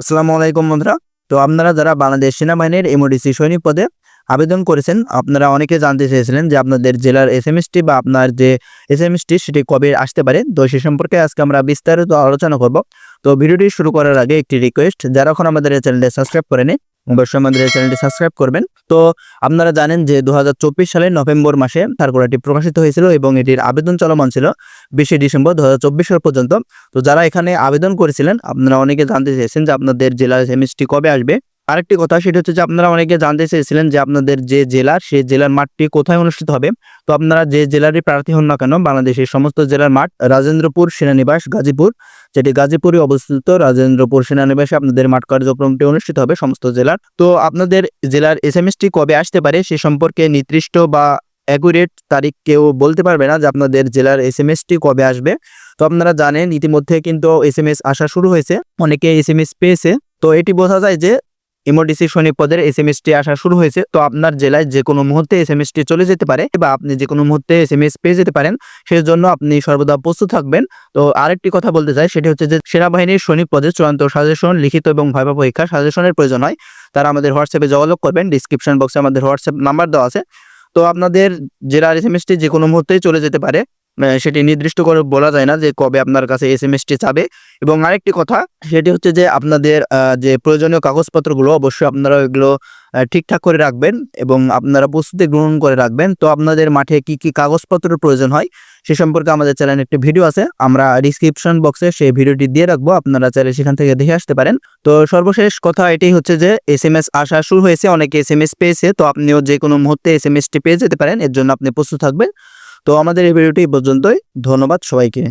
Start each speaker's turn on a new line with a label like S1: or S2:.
S1: আসসালামু আলাইকুম বন্ধুরা। তো আপনারা যারা বাংলাদেশ সেনাবাহিনীর এমওডিসি সৈনিক পদে আবেদন করেছেন। আপনারা অনেকে জানতে চেয়েছিলেন যে আপনাদের জেলার এসএমএসটি বা আপনার যে এসএমএসটি সেটি কবে আসতে পারে। তো সে সম্পর্কে আজকে আমরা বিস্তারিত আলোচনা করব। তো ভিডিওটি শুরু করার আগে একটি রিকোয়েস্ট যারা এখন আমাদের এই চ্যানেলটি সাবস্ক্রাইব করেনি, অবশ্যই আমাদের এই চ্যানেলটি সাবস্ক্রাইব করবেন। তো আপনারা জানেন যে দু সালের নভেম্বর মাসে সার্কুলারটি প্রকাশিত হয়েছিল এবং এটির আবেদন চলমান ছিল বিশে ডিসেম্বর দু সাল পর্যন্ত। তো যারা এখানে আবেদন করেছিলেন, আপনারা অনেকে জানতে চেয়েছেন যে আপনাদের জেলার সেমিস্ট্রি কবে আসবে। আরেকটি কথা সেটা হচ্ছে যে আপনারা অনেকে জানতে চেয়েছিলেন যে আপনাদের যে জেলা, সেই জেলার মাঠটি কোথায় অনুষ্ঠিত হবে। তো আপনারা যে জেলারই প্রার্থী হন না কেন, বাংলাদেশের সমস্ত জেলার মাঠ রাজেন্দ্রপুর সেনানিবাস গাজীপুর, যেটি গাজীপুরে অবস্থিত রাজেন্দ্রপুর সেনানিবাসে আপনাদের মাঠ কার্যক্রমটি অনুষ্ঠিত হবে সমস্ত জেলার। তো আপনাদের জেলার এস কবে আসতে পারে সে সম্পর্কে নির্দিষ্ট বা অ্যাকুরেট তারিখ কেউ বলতে পারবে না যে আপনাদের জেলার এসএমএসটি কবে আসবে। তো আপনারা জানেন, ইতিমধ্যে কিন্তু এস এম এস আসা শুরু হয়েছে, অনেকে এস এম এস পেয়েছে। তো এটি বোঝা যায় যে ইমোডিসি সৈনিক পদের এসএমএসটি আসা শুরু হয়েছে। তো আপনার জেলায় যে কোনো মুহূর্তে এস এসএমএসটি চলে যেতে পারে বা আপনি যে কোনো মুহূর্তে এস এসএমএস পেয়ে যেতে পারেন সেই জন্য আপনি সর্বদা প্রস্তুত থাকবেন। তো আরেকটি কথা বলতে চাই, সেটি হচ্ছে যে সেনাবাহিনীর সৈনিক পদে চূড়ান্ত সাজেশন, লিখিত এবং ভাইবা পরীক্ষা সাজেশনের প্রয়োজন হয়। তারা আমাদের হোয়াটসঅ্যাপে যোগাযোগ করবেন ডিসক্রিপশন বক্সে আমাদের হোয়াটসঅ্যাপ নাম্বার দেওয়া আছে। তো আপনাদের জেলার এসএমএসটি যে কোনো মুহূর্তেই চলে যেতে পারে। সেটি নির্দিষ্ট করে বলা যায় না যে কবে আপনার কাছে এসএমএসটি চাবে এবং আরেকটি কথা, সেটি হচ্ছে যে আপনাদের যে প্রয়োজনীয় কাগজপত্রগুলো অবশ্যই আপনারা ওইগুলো ঠিকঠাক করে রাখবেন এবং আপনারা প্রস্তুতি গ্রহণ করে রাখবেন। তো আপনাদের মাঠে কি কি কাগজপত্রের প্রয়োজন হয়, সে সম্পর্কে আমাদের চ্যানেলে একটি ভিডিও আছে। আমরা ডিসক্রিপশন বক্সে সেই ভিডিওটি দিয়ে রাখব, আপনারা চাইলে সেখান থেকে দেখে আসতে পারেন। তো সর্বশেষ কথা এটাই হচ্ছে যে এস এম এস আসা শুরু হয়েছে, অনেকে এস এম এস পেয়েছে। তো আপনিও যে কোনো মুহূর্তে এস এম এসটি পেয়ে যেতে পারেন, এর জন্য আপনি প্রস্তুত থাকবেন। তো আমাদের এই ভিডিওটি পর্যন্তই। ধন্যবাদ সবাইকে।